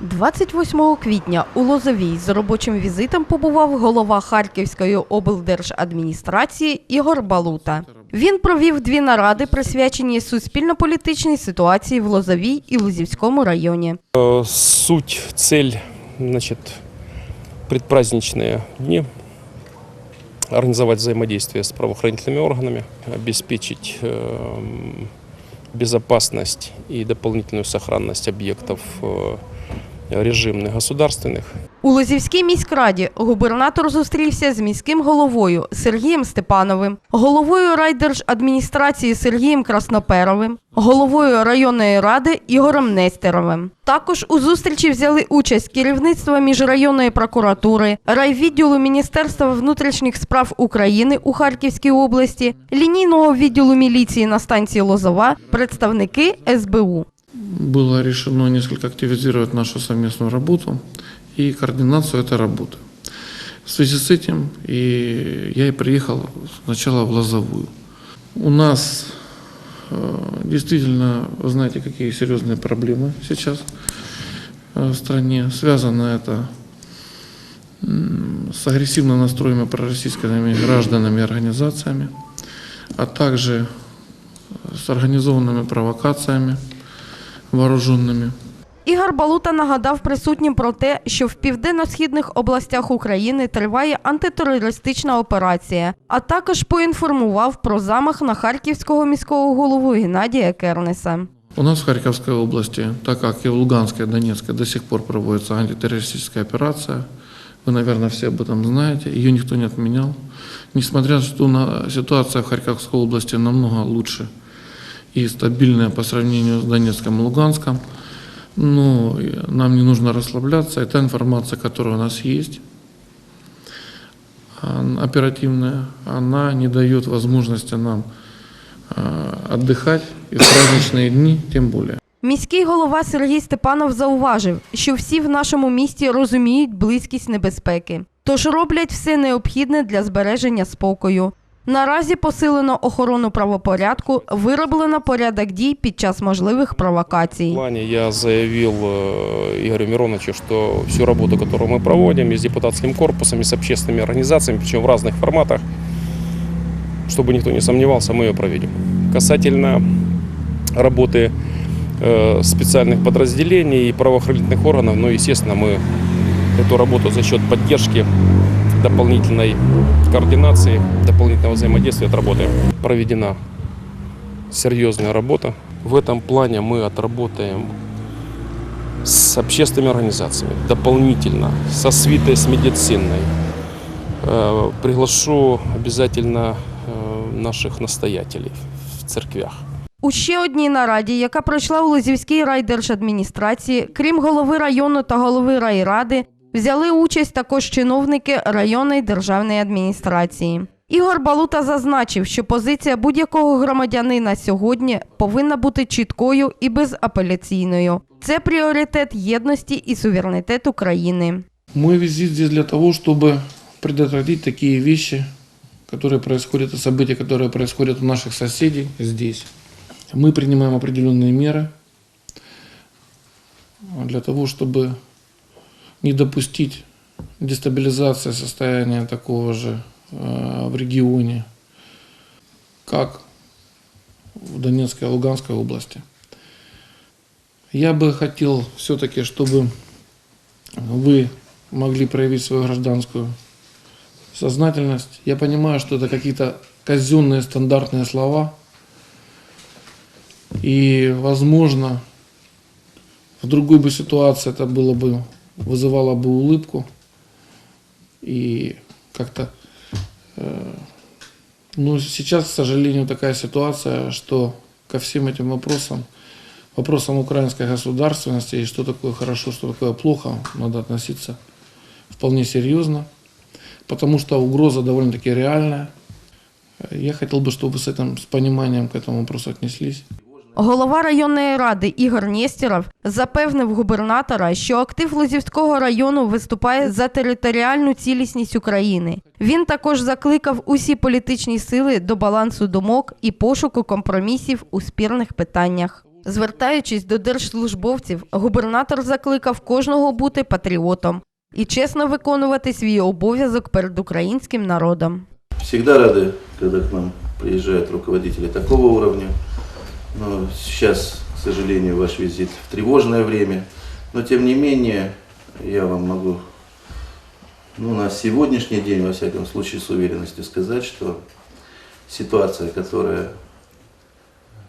28 квітня у Лозовій з робочим візитом побував голова Харківської облдержадміністрації Ігор Балута. Він провів дві наради, присвячені суспільно-політичній ситуації в Лозовій і Лузівському районі. Э, Суть, цель, значит, предпраздничные дни организовать взаимодействие с правоохранительными органами, обеспечить эм, безопасность и дополнительную сохранность объектов э, режимных государственных. У Лозівській міськраді губернатор зустрівся з міським головою Сергієм Степановим, головою райдержадміністрації Сергієм Красноперовим, головою районної ради Ігорем Нестеровим. Також у зустрічі взяли участь керівництво міжрайонної прокуратури, райвідділу Міністерства внутрішніх справ України у Харківській області, лінійного відділу міліції на станції Лозова, представники СБУ. Было решено несколько активизировать нашу совместную работу и координацию этой работы. В связи с этим и я и приехал сначала в Лозовую. У нас э, действительно, вы знаете, какие серьезные проблемы сейчас э, в стране. Связано это с агрессивно настроенными пророссийскими гражданами и организациями, а также с организованными провокациями вооруженными. Ігор Балута нагадав присутнім про те, що в південно-східних областях України триває антитерористична операція, а також поінформував про замах на харківського міського голову Геннадія Кернеса. У нас в Харьковской области, так как и в Луганской, Донецкой до сих пор проводится антитеррористическая операция, вы, наверное, все об этом знаете, ее никто не отменял. Несмотря на то, что на- ситуация в Харьковской области намного лучше и стабильная по сравнению с Донецком и Луганском, но и нам не нужно расслабляться. И та информация, которая у нас есть, ан- оперативная, она не дает возможности нам э, отдыхать и в праздничные дни тем более. Міський голова Сергій Степанов зауважив, що всі в нашому місті розуміють близькість небезпеки, тож роблять все необхідне для збереження спокою. Наразі посилено охорону правопорядку, вироблено порядок дій під час можливих В провокацій. плане я заявил э, Игорю Мироновичу, что всю работу, которую мы проводим и с депутатским корпусом, и с общественными организациями, причем в разных форматах, чтобы никто не сомневался, мы ее проведем. Касательно работы э, специальных подразделений и правоохранительных органов, ну, естественно, мы эту работу за счет поддержки дополнительной координации, дополнительного взаимодействия отработаем. Проведена серьезная работа. В этом плане мы отработаем с общественными организациями дополнительно, со свитой, с медицинной. Э, Приглашу обязательно э, наших настоятелей в церквях. У ще одній нараді, яка пройшла у Лозівській райдержадміністрації, крім голови району та голови райради, взяли участь також чиновники районної державної адміністрації. Ігор Балута зазначив, що позиція будь-якого громадянина сьогодні повинна бути чіткою і безапеляційною. Це пріоритет єдності і суверенітету країни. Мой визит здесь для того, чтобы предотвратить такие вещи, которые происходят, и события, которые происходят у наших соседей здесь. Мы принимаем определенные меры для того, чтобы не допустить дестабилизации состояния такого же э, в регионе, как в Донецкой и Луганской области. Я бы хотел все-таки, чтобы вы могли проявить свою гражданскую сознательность. Я понимаю, что это какие-то казенные стандартные слова. И, возможно, в другой бы ситуации это было бы, вызывало бы улыбку. И как-то... э, но сейчас, к сожалению, такая ситуация, что ко всем этим вопросам вопросам украинской государственности и что такое хорошо, что такое плохо, надо относиться вполне серьезно, потому что угроза довольно-таки реальная. Я хотел бы, чтобы с этим, с пониманием к этому вопросу отнеслись. Голова районної ради Ігор Нєстєров запевнив губернатора, що актив Лозівського району виступає за територіальну цілісність України. Він також закликав усі політичні сили до балансу думок і пошуку компромісів у спірних питаннях. Звертаючись до держслужбовців, губернатор закликав кожного бути патріотом і чесно виконувати свій обов'язок перед українським народом. Всегда рады, когда к нам приезжают руководители такого уровня. Но сейчас, к сожалению, ваш визит в тревожное время. Но тем не менее, я вам могу ну, на сегодняшний день, во всяком случае, с уверенностью сказать, что ситуация, которая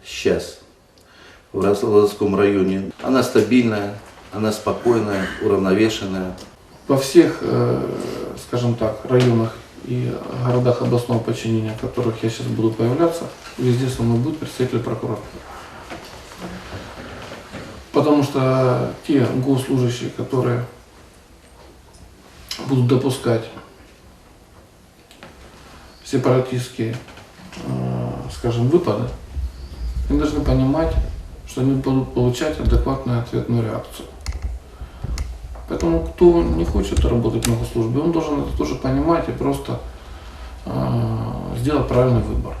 сейчас в Рославском районе, она стабильная, она спокойная, уравновешенная. Во всех, э, скажем так, районах и городах областного подчинения, в которых я сейчас буду появляться, везде со мной будет представитель прокуратуры. Потому что те госслужащие, которые будут допускать сепаратистские, э, скажем, выпады, они должны понимать, что они будут получать адекватную ответную реакцию. Поэтому кто не хочет работать на госслужбе, он должен это тоже понимать и просто э, сделать правильный выбор.